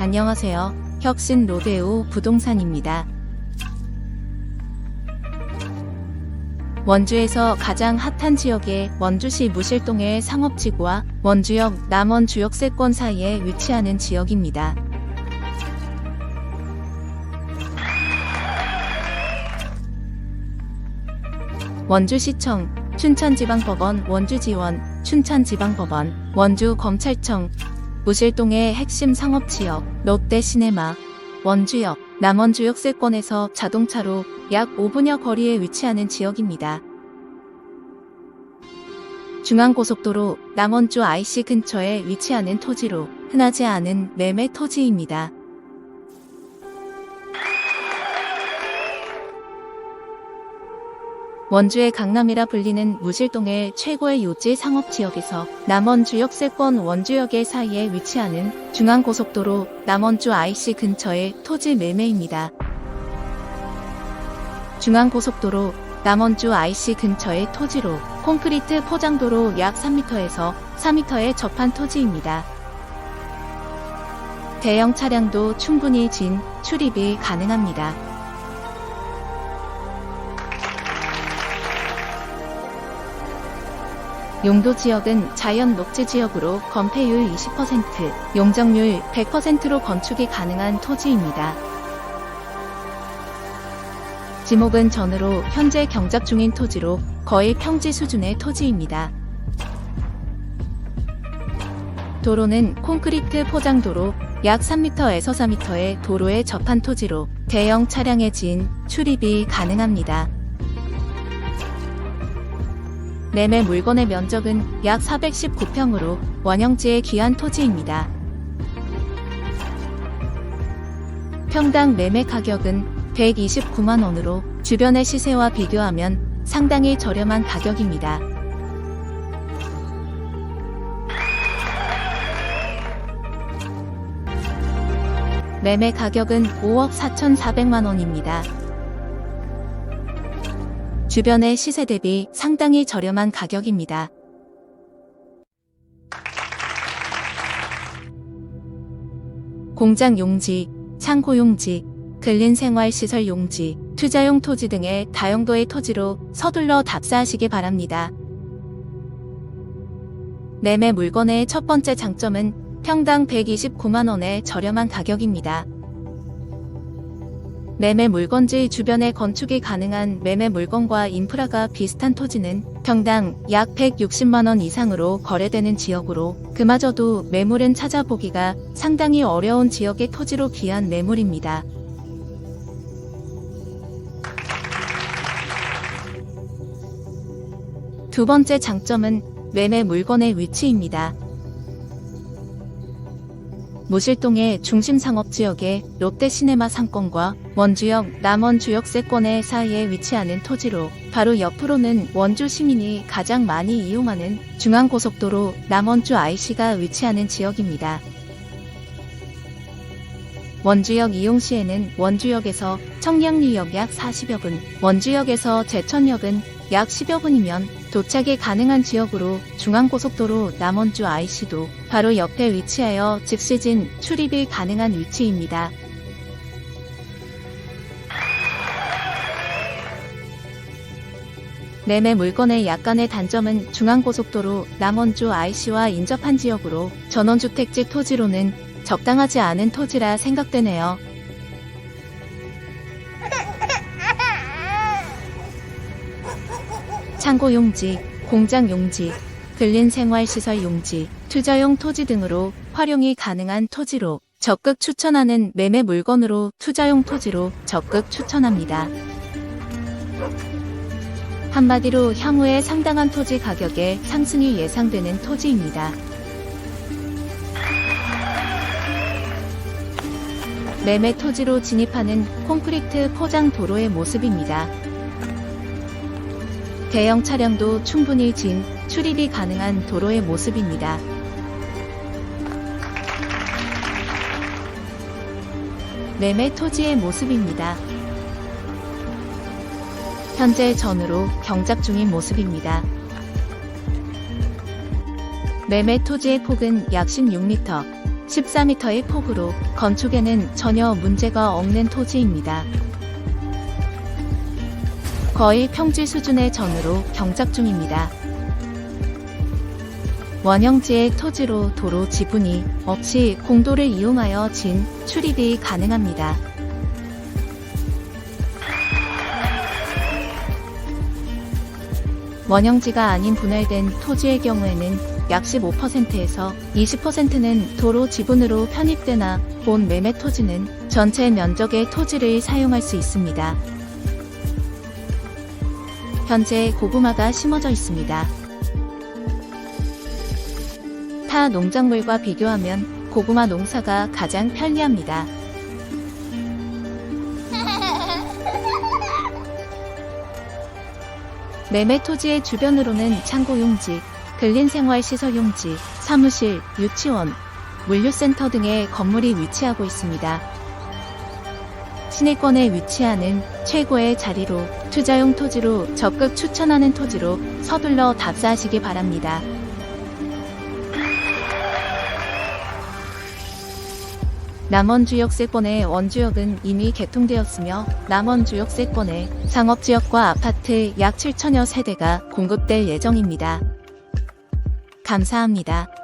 안녕하세요. 혁신 로데오 부동산입니다. 원주에서 가장 핫한 지역의 원주시 무실동의 상업지구와 원주역 남원 주역세권 사이에 위치하는 지역입니다. 원주시청, 춘천지방법원, 원주지원, 춘천지방법원, 원주검찰청, 무실동의 핵심 상업지역, 롯데시네마, 원주역, 남원주역 세권에서 자동차로 약 5분여 거리에 위치하는 지역입니다. 중앙고속도로 남원주 IC 근처에 위치하는 토지로 흔하지 않은 매매 토지입니다. 원주의 강남이라 불리는 무실동의 최고의 요지 상업지역에서 남원 주 역세권 원주역의 사이에 위치하는 중앙고속도로 남원주 IC 근처의 토지 매매입니다. 중앙고속도로 남원주 IC 근처의 토지로 콘크리트 포장도로 약 3m에서 4m에 접한 토지입니다. 대형 차량도 충분히 진 출입이 가능합니다. 용도 지역은 자연 녹지 지역으로 건폐율 20%, 용적률 100%로 건축이 가능한 토지입니다. 지목은 전으로 현재 경작 중인 토지로 거의 평지 수준의 토지입니다. 도로는 콘크리트 포장도로 약 3m에서 4m의 도로에 접한 토지로 대형 차량의 진 출입이 가능합니다. 매매 물건의 면적은 약 419평으로 원형지의 귀한 토지입니다. 평당 매매 가격은 129만 원으로 주변의 시세와 비교하면 상당히 저렴한 가격입니다. 매매 가격은 5억 4,400만 원입니다. 주변의 시세 대비 상당히 저렴한 가격입니다. 공장 용지, 창고 용지, 근린 생활 시설 용지, 투자용 토지 등의 다용도의 토지로 서둘러 답사하시기 바랍니다. 매매 물건의 첫 번째 장점은 평당 129만원의 저렴한 가격입니다. 매매 물건지 주변에 건축이 가능한 매매 물건과 인프라가 비슷한 토지는 평당 약 160만원 이상으로 거래되는 지역으로 그마저도 매물은 찾아보기가 상당히 어려운 지역의 토지로 귀한 매물입니다. 두 번째 장점은 매매 물건의 위치입니다. 무실동의 중심 상업지역의 롯데시네마 상권과 원주역 남원주역 세권의 사이에 위치하는 토지로 바로 옆으로는 원주 시민이 가장 많이 이용하는 중앙고속도로 남원주 IC가 위치하는 지역입니다. 원주역 이용 시에는 원주역에서 청량리역 약 40여 분, 원주역에서 제천역은 약 10여 분이면 도착이 가능한 지역으로 중앙고속도로 남원주 IC도 바로 옆에 위치하여 즉시진 출입이 가능한 위치입니다. 매매 물건의 약간의 단점은 중앙고속도로 남원주 IC와 인접한 지역으로 전원주택지 토지로는 적당하지 않은 토지라 생각되네요. 창고 용지, 공장 용지, 근린 생활 시설 용지, 투자용 토지 등으로 활용이 가능한 토지로 적극 추천하는 매매 물건으로 투자용 토지로 적극 추천합니다. 한마디로 향후에 상당한 토지 가격의 상승이 예상되는 토지입니다. 매매 토지로 진입하는 콘크리트 포장 도로의 모습입니다. 대형 차량도 충분히 진 출입이 가능한 도로의 모습입니다. 매매 토지의 모습입니다. 현재 전으로 경작 중인 모습입니다. 매매 토지의 폭은 약 16m, 14m의 폭으로 건축에는 전혀 문제가 없는 토지입니다. 거의 평지 수준의 전으로 경작 중입니다. 원형지의 토지로 도로 지분이 없이 공도를 이용하여 진 출입이 가능합니다. 원형지가 아닌 분할된 토지의 경우에는 약 15%에서 20%는 도로 지분으로 편입되나 본 매매 토지는 전체 면적의 토지를 사용할 수 있습니다. 현재 고구마가 심어져 있습니다. 타 농작물과 비교하면 고구마 농사가 가장 편리합니다. 매매 토지의 주변으로는 창고 용지, 근린생활시설 용지, 사무실, 유치원, 물류센터 등의 건물이 위치하고 있습니다. 시내권에 위치하는 최고의 자리로 투자용 토지로 적극 추천하는 토지로 서둘러 답사하시기 바랍니다. 남원주역 세권의 원주역은 이미 개통되었으며 남원주역 세권의 상업지역과 아파트 약 7천여 세대가 공급될 예정입니다. 감사합니다.